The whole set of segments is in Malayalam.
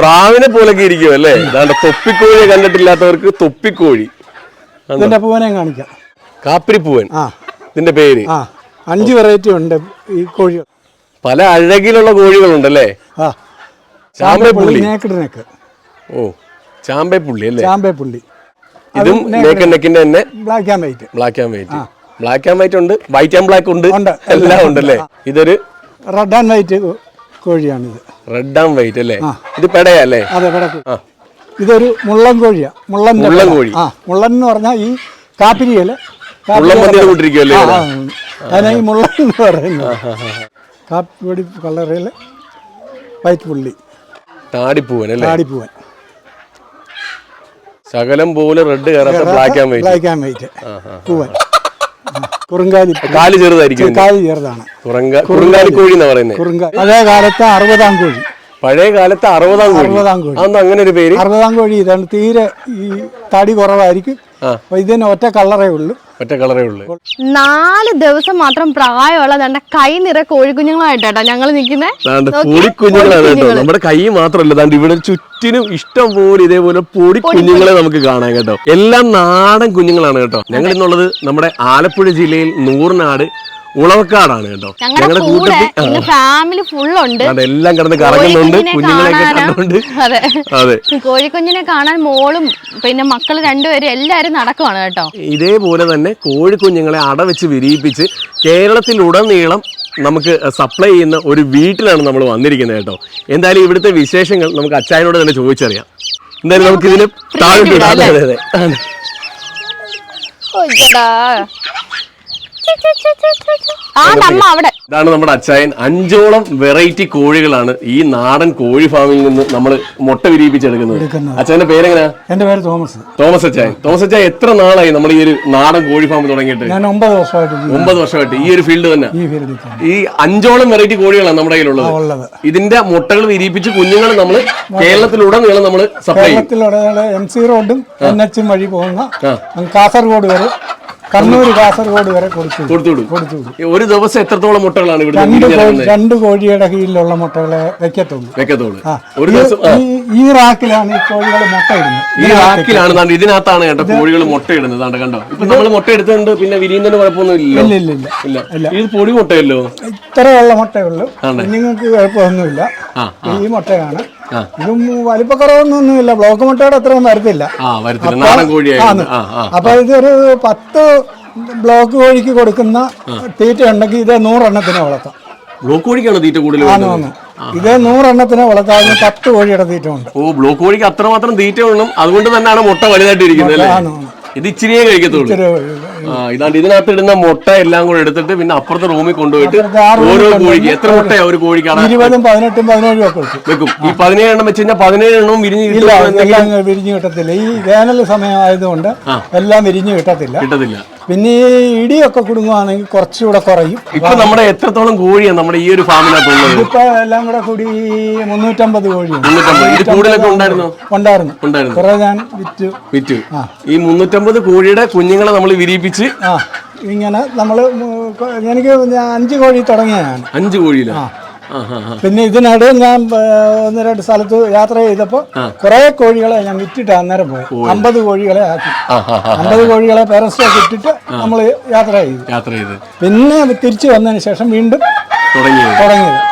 പ്രാവിനെ പോലൊക്കെ ഇരിക്കും അല്ലേ? അതാണ്ട് തൊപ്പിക്കോഴിയെ കണ്ടിട്ടില്ലാത്തവർക്ക് തൊപ്പിക്കോഴി. ഇതിന്റെ പൂവനെ കാണിക്കാം. കാപ്പിരിപ്പൂവൻ. ഇതിന്റെ പേര്. അഞ്ച് വെറൈറ്റി ഉണ്ട് ഈ കോഴികൾ പല അഴകിലുള്ള കോഴികളുണ്ടല്ലേ? ചാമ്പേപ്പുള്ളി ഓ ചാമ്പേപ്പുള്ളി അല്ലേ? ചാമ്പേപ്പുള്ളി ഇതും നേക്ക് നെക്കിന്റെ തന്നെ. Black and white black and white black and white ഉണ്ട്. വൈറ്റ് ആൻഡ് ബ്ലാക്ക് ഉണ്ട്. ഉണ്ട്. എല്ലാം ഉണ്ടല്ലേ? ഇതൊരു റെഡ് ആൻഡ് വൈറ്റ് കോഴിയാണിത്. റെഡ് ആൻഡ് വൈറ്റ് അല്ലേ? ഇത് പെടയല്ലേ? അതെ പെടക്ക് ഇതൊരു മുള്ളൻ കോഴിയാ. മുള്ളൻ മുള്ളൻ കോഴി. ആ മുള്ളൻ എന്ന് പറഞ്ഞാൽ ഈ കാപ്പിരിയൽ. അതിനെ ഈ മുള്ളൻ എന്ന് പറയുന്നത്. കാപ്പിപ്പൊടി കളറിൽ വൈറ്റ് പുള്ളി താടിപ്പൂവൻ. അല്ലേ കാടിപ്പൂവൻ ശകലം പോലെ റെഡ് കയറാത്ത black and white black and white പൂവൻ. കുറുങ്കാലി കാൽ ചെറുതായിരിക്കും. കാലി ചെറുതാണ്. കുറുങ്ക കുറുങ്കാലി. കോഴി എന്നാ പറയുന്നത് കുറുങ്ക പഴയ കാലത്ത് അറുപതാം കോഴി. പഴയ കാലത്ത് അറുപതാം കോഴി. അറുപതാം കോഴി. അന്ന് അങ്ങനെ ഒരു പേര്? അറുപതാം കോഴി ഇതാണ്. തീരെ ഈ തടി കുറവായിരിക്കും. ഇതിന് ഒറ്റ കളറേ ഉള്ളൂ. ഒറ്റ കളറേ ഉള്ളൂ. നാല് ദിവസം മാത്രം പ്രായമുള്ള ദണ്ട കൈ നിറ കോഴിക്കുഞ്ഞുങ്ങളായിട്ടാ ഞങ്ങൾ നിൽക്കുന്നത് പൊടിക്കുഞ്ഞുങ്ങളാണ് കേട്ടോ. നമ്മുടെ കൈ മാത്രമല്ല ദാണ്ട് ഇവിടെ ചുറ്റിനും ഇഷ്ടം പോലെ ഇതേപോലെ പൊടി കുഞ്ഞുങ്ങളെ നമുക്ക് കാണാം കേട്ടോ. എല്ലാം നാടൻ കുഞ്ഞുങ്ങളാണ് കേട്ടോ. ഞങ്ങൾ ഇന്നുള്ളത് നമ്മുടെ ആലപ്പുഴ ജില്ലയിൽ നൂറിനാട് ഉളവക്കാടാണ് കേട്ടോ. ഞങ്ങളുടെ ഞങ്ങളുടെ കൂടെ കൂട്ടത്തിൽ ഫാമിലി ഫുള്ളുണ്ട്. ഉണ്ട് എല്ലാം കിടന്ന് കറങ്ങുന്നുണ്ട് കോഴിക്കുഞ്ഞിനെ കുഞ്ഞുങ്ങളെയൊക്കെ കണ്ടുകൊണ്ട് അതെ. കോഴിക്കുഞ്ഞിനെ കാണാൻ മോളും പിന്നെ മക്കൾ രണ്ടുപേരും എല്ലാരും നടക്കുവാണ് കേട്ടോ. ഇതേപോലെ തന്നെ കോഴിക്കുഞ്ഞുങ്ങളെ അടവെച്ച് വിരിയിപ്പിച്ച് കേരളത്തിലുടനീളം നമുക്ക് സപ്ലൈ ചെയ്യുന്ന ഒരു വീട്ടിലാണ് നമ്മൾ വന്നിരിക്കുന്നത് കേട്ടോ. എന്തായാലും ഇവിടുത്തെ വിശേഷങ്ങൾ നമുക്ക് അച്ചായനോട് തന്നെ ചോദിച്ചറിയാം. എന്തായാലും നമുക്ക് ഇതിന് താഴെ അതെ? അതെ അതെ. അവിടെ. ഇതാണ് നമ്മുടെ അച്ചായൻ. അഞ്ചോളം വെറൈറ്റി കോഴികളാണ് ഈ നാടൻ കോഴി ഫാമിൽ നിന്ന് നമ്മൾ മുട്ട വിരിയിപ്പിച്ചെടുക്കുന്നത്. എടുക്കുന്നത്. അച്ചായന്റെ പേരെങ്ങനെയാ എന്റെ പേര് തോമസ്. തോമസ് അച്ചായൻ. തോമസ് അച്ചായൻ എത്ര നാളായി നമ്മൾ ഈ ഒരു നാടൻ കോഴി ഫാം തുടങ്ങിയിട്ട്? ഞാൻ ഒമ്പത് വർഷമായിട്ട് ഒമ്പത് വർഷമായിട്ട്. ഈ ഒരു ഫീൽഡ് തന്നെ? ഈ അഞ്ചോളം വെറൈറ്റി കോഴികളാണ് നമ്മുടെ കയ്യിലുള്ളത്. ഉള്ളത്. ഇതിന്റെ മുട്ടകൾ വിരിയിപ്പിച്ച് കുഞ്ഞുങ്ങൾ നമ്മൾ കേരളത്തിലുടനീളം നമ്മൾ സപ്ലൈ കേരളത്തിലുടനീളം എം സി റോഡും എൻ എച്ചും വഴി പോകുന്ന കാസർഗോഡ് വരെ കണ്ണൂർ കാസർഗോഡ് വരെ കൊടുത്തു. കൊടുത്തുവിടും കൊടുത്തു ഒരു ദിവസം എത്രത്തോളം മുട്ടകളാണ് ഇവിടെ രണ്ട് കോഴി രണ്ട് കോഴിയുടെ കീഴിലുള്ള മുട്ടകളെ വെക്കത്തുള്ളൂ. വെക്കത്തുള്ളൂ. ആ. ഒരു ഈ- ദിവസം ആ. ഈ- ഈ റാക്കിലാണ് ഈ കോഴികൾ മുട്ട ഇടുന്നത്. ഈ റാക്കിലാണ് ഇതിനകത്താണ് കേട്ടോ കോഴികൾ മുട്ട ഇടുന്നത്. കണ്ടോ? ഇപ്പൊ നമ്മൾ മുട്ട എടുത്തുകൊണ്ട് പിന്നെ വിരിയുന്നതിന് കുഴപ്പമൊന്നും ഇല്ല ഇല്ലല്ലോ ഇല്ല. ഇല്ല. ഇല്ല. ഇത് പൊടി മുട്ടയല്ലോ? ഇത്രയുള്ള മുട്ടയുള്ളൂ കുഞ്ഞുങ്ങൾക്ക് കുഴപ്പമൊന്നുമില്ല. ആ. ഈ മുട്ടയാണ്. ഇതും വലിപ്പക്കുറവൊന്നുമില്ല. ബ്ലോക്ക് മുട്ടയുടെ അത്രയും വരത്തില്ല. അപ്പൊ ഇതൊരു പത്ത് ബ്ലോക്ക് കോഴിക്ക് കൊടുക്കുന്ന തീറ്റ ഉണ്ടെങ്കിൽ ഇത് നൂറെണ്ണത്തിനെ വളർത്താം. ബ്ലോക്ക് കോഴിക്കാണ് തീറ്റ കൂടുതൽ. ഇത് നൂറെണ്ണത്തിനെ വളർത്താം. അതിന് പത്ത് കോഴിയുടെ തീറ്റ ഉണ്ട്. ഓ ബ്ലോക്ക് കോഴിക്ക് അത്രമാത്രം തീറ്റ ഉണ്ടും അതുകൊണ്ട് തന്നെയാണ് മുട്ട വലുതായിട്ട് ഇരിക്കുന്നത്. ഇത് ഇച്ചിരിയേ കഴിക്കത്തുള്ളൂ. ഇതാണ്ട് ഇതിനകത്ത് ഇടുന്ന മുട്ട എല്ലാം കൂടെ എടുത്തിട്ട് പിന്നെ അപ്പുറത്തെ റൂമിൽ കൊണ്ടുപോയിട്ട് ഓരോ കോഴിക്ക് എത്ര മുട്ടയാ ഒരു കോഴിക്കാണ് ഇരുപതും പതിനെട്ടും പതിനേഴും ഒക്കെ വെക്കും. ഈ പതിനേഴ് എണ്ണം വെച്ച് കഴിഞ്ഞാൽ പതിനേഴ് എണ്ണവും വിരിഞ്ഞ് വിരിഞ്ഞു കിട്ടത്തില്ല. ഈ വേനൽ സമയമായതുകൊണ്ട് എല്ലാം വിരിഞ്ഞു കിട്ടത്തില്ല. കിട്ടത്തില്ല. പിന്നെ ഈ ഇടിയൊക്കെ കുടുങ്ങുവാണെങ്കിൽ കുറച്ചുകൂടെ കുറയും. ഇപ്പൊ നമ്മുടെ എത്രത്തോളം കോഴിയാണ് നമ്മുടെ ഈ ഒരു ഫാമിനകത്തുള്ളത് ഇപ്പൊ എല്ലാം കൂടെ കൂടി മുന്നൂറ്റമ്പത് കോഴിയുണ്ട്. കൂടുതലൊക്കെ ഉണ്ടായിരുന്നോ? ഉണ്ടായിരുന്നു. ഉണ്ടായിരുന്നു. കുറെ ഞാൻ വിറ്റു. വിറ്റു. ഈ മുന്നൂറ്റമ്പത് കോഴിയുടെ കുഞ്ഞുങ്ങളെ നമ്മൾ വിരിയിപ്പിച്ച് ആ ഇങ്ങനെ നമ്മൾ എനിക്ക് ഞാൻ അഞ്ച് കോഴി തുടങ്ങിയതാണ്. അഞ്ച് കോഴി ആ. ആ ആ പിന്നെ ഇതിനിടെ ഞാൻ ഒന്ന് രണ്ട് സ്ഥലത്ത് യാത്ര ചെയ്തപ്പോൾ കുറെ കോഴികളെ ഞാൻ വിറ്റിട്ട് അന്നേരം പോയി. അമ്പത് കോഴികളെ ആക്കി. അമ്പത് കോഴികളെ പേരസ്റ്റോക്ക് ഇട്ടിട്ട് നമ്മൾ യാത്ര ചെയ്തു. യാത്ര ചെയ്തു. പിന്നെ തിരിച്ചു വന്നതിന് ശേഷം വീണ്ടും തുടങ്ങിയത്.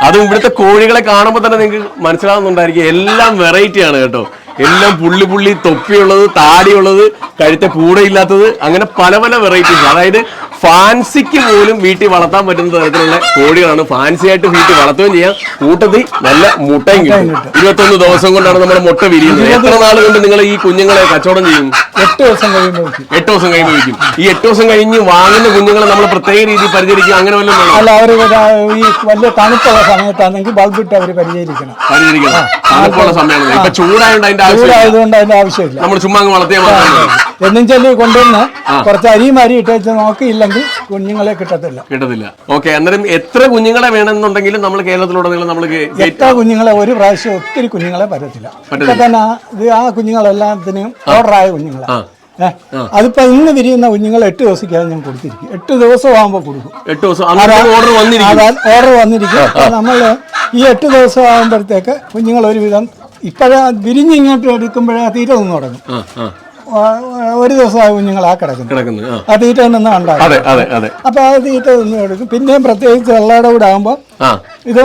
അതും ഇവിടുത്തെ കോഴികളെ കാണുമ്പോൾ തന്നെ നിങ്ങൾക്ക് മനസ്സിലാവുന്നുണ്ടായിരിക്കും. എല്ലാം വെറൈറ്റി ആണ് കേട്ടോ. എല്ലാം പുള്ളി പുള്ളി തൊപ്പിയുള്ളത് താടിയുള്ളത് കഴുത്തെ കൂടെ ഇല്ലാത്തത് അങ്ങനെ പല പല വെറൈറ്റീസ് അതായത് ഫാൻസിക്ക് പോലും വീട്ടിൽ വളർത്താൻ പറ്റുന്ന തരത്തിലുള്ള കോഴികളാണ് ഫാൻസി ആയിട്ട് വീട്ടിൽ വളർത്തുകയും ചെയ്യാം. കൂട്ടത്തിൽ നല്ല മുട്ടയും കിട്ടും. ഇരുപത്തൊന്ന് ദിവസം കൊണ്ടാണ് നമ്മുടെ മുട്ട വിരിയുന്നത്. എത്ര നാൾ കൊണ്ട് നിങ്ങൾ ഈ കുഞ്ഞുങ്ങളെ കച്ചവടം ചെയ്യും? എട്ട് ദിവസം കഴിയുമ്പോൾ. എട്ട് ദിവസം കഴിയുമ്പോൾ വിൽക്കും. ഈ എട്ട് ദിവസം കഴിഞ്ഞ് വാങ്ങുന്ന കുഞ്ഞുങ്ങളെ നമ്മൾ പ്രത്യേക രീതിയിൽ പരിചരിക്കുക. അങ്ങനെ വല്ലതും അല്ല അവർ ഈ വലിയ തണുപ്പുള്ള സമയത്താണെങ്കിൽ ബൾബിട്ട് അവർ പരിചരിക്കണം. പരിചരിക്കണം. തണുപ്പുള്ള സമയമാണ്. ഇപ്പൊ ചൂടായതുകൊണ്ട് അതിന്റെ ചൂടായതുകൊണ്ട് അതിന്റെ ആവശ്യമില്ല. നമ്മൾ ചുമ്മാ അങ്ങ് വളർത്തിയാൽ മാത്രം മതി. എന്നും ചൊല്ലി കൊണ്ടുവന്ന് കുറച്ച് അരിയും അരി ഇട്ടേച്ച് നോക്കിയില്ലെങ്കിൽ കുഞ്ഞുങ്ങളെ കിട്ടത്തില്ല. കിട്ടത്തില്ല. ഓക്കെ അന്നേരം എത്ര കുഞ്ഞുങ്ങളെ വേണമെന്നുണ്ടെങ്കിലും നമ്മൾ കേരളത്തിലുടനീളം നമ്മൾ എത്ര കുഞ്ഞുങ്ങളെ ഒരു പ്രാവശ്യം ഒത്തിരി കുഞ്ഞുങ്ങളെ പറ്റത്തില്ല. ഇപ്പൊ തന്നെ ആ- ഇത് ആ. കുഞ്ഞുങ്ങളെല്ലാത്തിനും ഓർഡറായ കുഞ്ഞുങ്ങളാണ് അതിപ്പോ ഇന്ന് വിരിയുന്ന കുഞ്ഞുങ്ങൾ എട്ട് ദിവസത്തേക്കാണ് ഞാൻ കൊടുത്തിരിക്കും. എട്ട് ദിവസം ആകുമ്പോൾ കൊടുക്കും. എട്ട് ദിവസം. ഓർഡർ വന്നിരിക്കും. നമ്മൾ ഈ എട്ട് ദിവസം ആകുമ്പോഴത്തേക്ക് കുഞ്ഞുങ്ങൾ ഒരുവിധം ഇപ്പോഴാ വിരിഞ്ഞിങ്ങോട്ട് എടുക്കുമ്പോഴേ തീരെ നിന്ന് തുടങ്ങും. ആ ദിവസം ആ, ഒരു ദിവസമായ കുഞ്ഞുങ്ങളാ കിടക്കുന്നത്. കിടക്കുന്നു ആ. തീറ്റ നിന്ന് ഉണ്ടാകും അപ്പൊ ആ തീറ്റ നിന്ന് എടുക്കും. പിന്നെയും പ്രത്യേകിച്ച് വെള്ളയുടെ കൂടെ ആകുമ്പോൾ ആ. ഇത്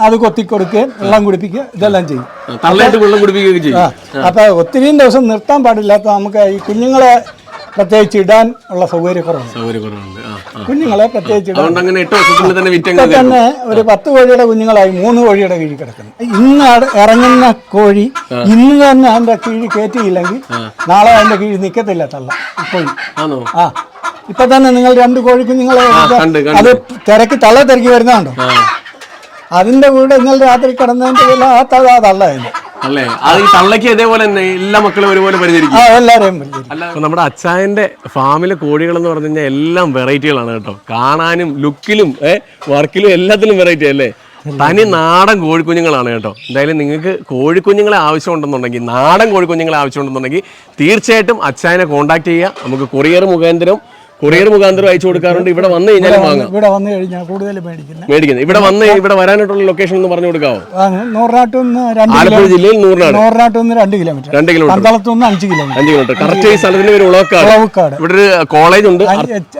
അത് കൊത്തി കൊടുക്കുകയും വെള്ളം കുടിപ്പിക്കുക ഇതെല്ലാം ചെയ്യും. വെള്ളം ചെയ്യും. അപ്പൊ ഒത്തിരിയും ദിവസം നിർത്താൻ പാടില്ലാത്ത നമുക്ക് ഈ കുഞ്ഞുങ്ങളെ പ്രത്യേകിച്ച് ഇടാൻ ഉള്ള സൗകര്യക്കുറവുണ്ട് സൗകര്യക്കുറവുണ്ട് കുഞ്ഞുങ്ങളെ പ്രത്യേകിച്ച് അങ്ങനെ എട്ട് വർഷത്തിൽ തന്നെ തന്നെ ഒരു പത്ത് കോഴിയുടെ കുഞ്ഞുങ്ങളായി മൂന്ന് കോഴിയുടെ കീഴിൽ കിടക്കുന്നു. ഇന്ന് ഇറങ്ങുന്ന കോഴി ഇന്ന് തന്നെ അതിന്റെ കീഴിൽ കയറ്റിയില്ലെങ്കിൽ നാളെ അതിന്റെ കീഴിൽ നിൽക്കത്തില്ല തള്ള. കോഴി ആ. ഇപ്പൊ തന്നെ നിങ്ങൾ രണ്ട് കോഴി കുഞ്ഞുങ്ങളെ. അത് തിരക്കി തള്ള തിരക്കി വരുന്നതുണ്ടോ അതിന്റെ കൂടെ ഇന്നലെ രാത്രി കിടന്നതിന്റെ ആ തള്ള ആ തള്ള അതിന്റെ അല്ലേ? അത് ഈ തള്ളയ്ക്ക് ഇതേപോലെ തന്നെ എല്ലാ മക്കളും ഒരുപോലെ പരിചരിക്കും. നമ്മുടെ അച്ചായന്റെ ഫാമിലെ കോഴികൾ എന്ന് പറഞ്ഞു കഴിഞ്ഞാൽ എല്ലാം വെറൈറ്റികളാണ് കേട്ടോ. കാണാനും ലുക്കിലും വർക്കിലും എല്ലാത്തിലും വെറൈറ്റി അല്ലേ? തനി നാടൻ കോഴിക്കുഞ്ഞുങ്ങളാണ് കേട്ടോ. എന്തായാലും നിങ്ങൾക്ക് കോഴിക്കുഞ്ഞുങ്ങളെ ആവശ്യമുണ്ടെന്നുണ്ടെങ്കിൽ നാടൻ കോഴിക്കുഞ്ഞുങ്ങളെ ആവശ്യമുണ്ടെന്നുണ്ടെങ്കിൽ തീർച്ചയായിട്ടും അച്ചായനെ കോൺടാക്ട് ചെയ്യുക. നമുക്ക് കൊറിയർ മുഖാന്തരം കൊറിയർ മുഖാന്തരം അയച്ചു കൊടുക്കാറുണ്ട്. ഇവിടെ വന്നു കഴിഞ്ഞാൽ വാങ്ങാം. ഇവിടെ വന്നു കഴിഞ്ഞാൽ കൂടുതൽ മേടിക്കുന്നത്. മേടിക്കുന്നത്. ഇവിടെ വന്ന് ഇവിടെ വരാനായിട്ടുള്ള ലൊക്കേഷൻ ഒന്ന് പറഞ്ഞു കൊടുക്കാവോ? രണ്ട് ആലപ്പുഴ ജില്ലയിൽ നൂറിനാട് നൂറിനാട്ടിൽ നിന്ന് രണ്ട് കിലോമീറ്റർ. രണ്ട് കിലോമീറ്റർ. പന്തളത്തു നിന്ന് അഞ്ച് കിലോമീറ്റർ. അഞ്ച് കിലോമീറ്റർ. കറക്റ്റ് ഈ സ്ഥലത്തിന്റെ പേര് ഉളവക്കാട്. ഉളവക്കാട്. ഇവിടെ ഒരു കോളേജ് ഉണ്ട്.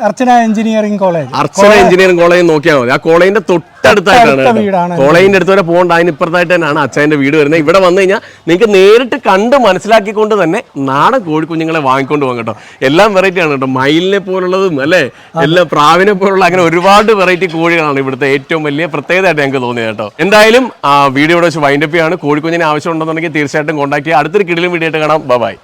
Archana engineering college. Archana engineering college നോക്കിയാൽ മതി. ആ കോളേജിന്റെ തൊട്ടടുത്തായിട്ടാണ് കോളേജിന്റെ അടുത്ത് വരെ പോകണ്ട അതിന് ഇപ്പുറത്തായിട്ട് തന്നെയാണ് അച്ഛന്റെ വീട് വരുന്നത്. ഇവിടെ വന്നു കഴിഞ്ഞാൽ നിങ്ങൾക്ക് നേരിട്ട് കണ്ട് മനസ്സിലാക്കിക്കൊണ്ട് തന്നെ നാടൻ കോഴിക്കുഞ്ഞുങ്ങളെ വാങ്ങിക്കൊണ്ട് പോകാം കേട്ടോ. എല്ലാം വെറൈറ്റി ആണ് കേട്ടോ. മയിലിനെ പോലുള്ളതും അല്ലേ? എല്ലാം പ്രാവിനെ പോലുള്ള അങ്ങനെ ഒരുപാട് വെറൈറ്റി കോഴികളാണ് ഇവിടുത്തെ ഏറ്റവും വലിയ പ്രത്യേകതയായിട്ട് ഞങ്ങൾക്ക് തോന്നിയത് കേട്ടോ. എന്തായാലും ആ വീഡിയോ ഇവിടെ വെച്ച് വൈൻഡപ്പ് ചെയ്യാണ്. കോഴിക്കുഞ്ഞിനെ ആവശ്യം ഉണ്ടെന്നുണ്ടെങ്കിൽ തീർച്ചയായിട്ടും കോൺടാക്ട് ചെയ്യുക. അടുത്തൊരു കിടിലും വീഡിയോ ആയിട്ട് കാണാം. ബൈ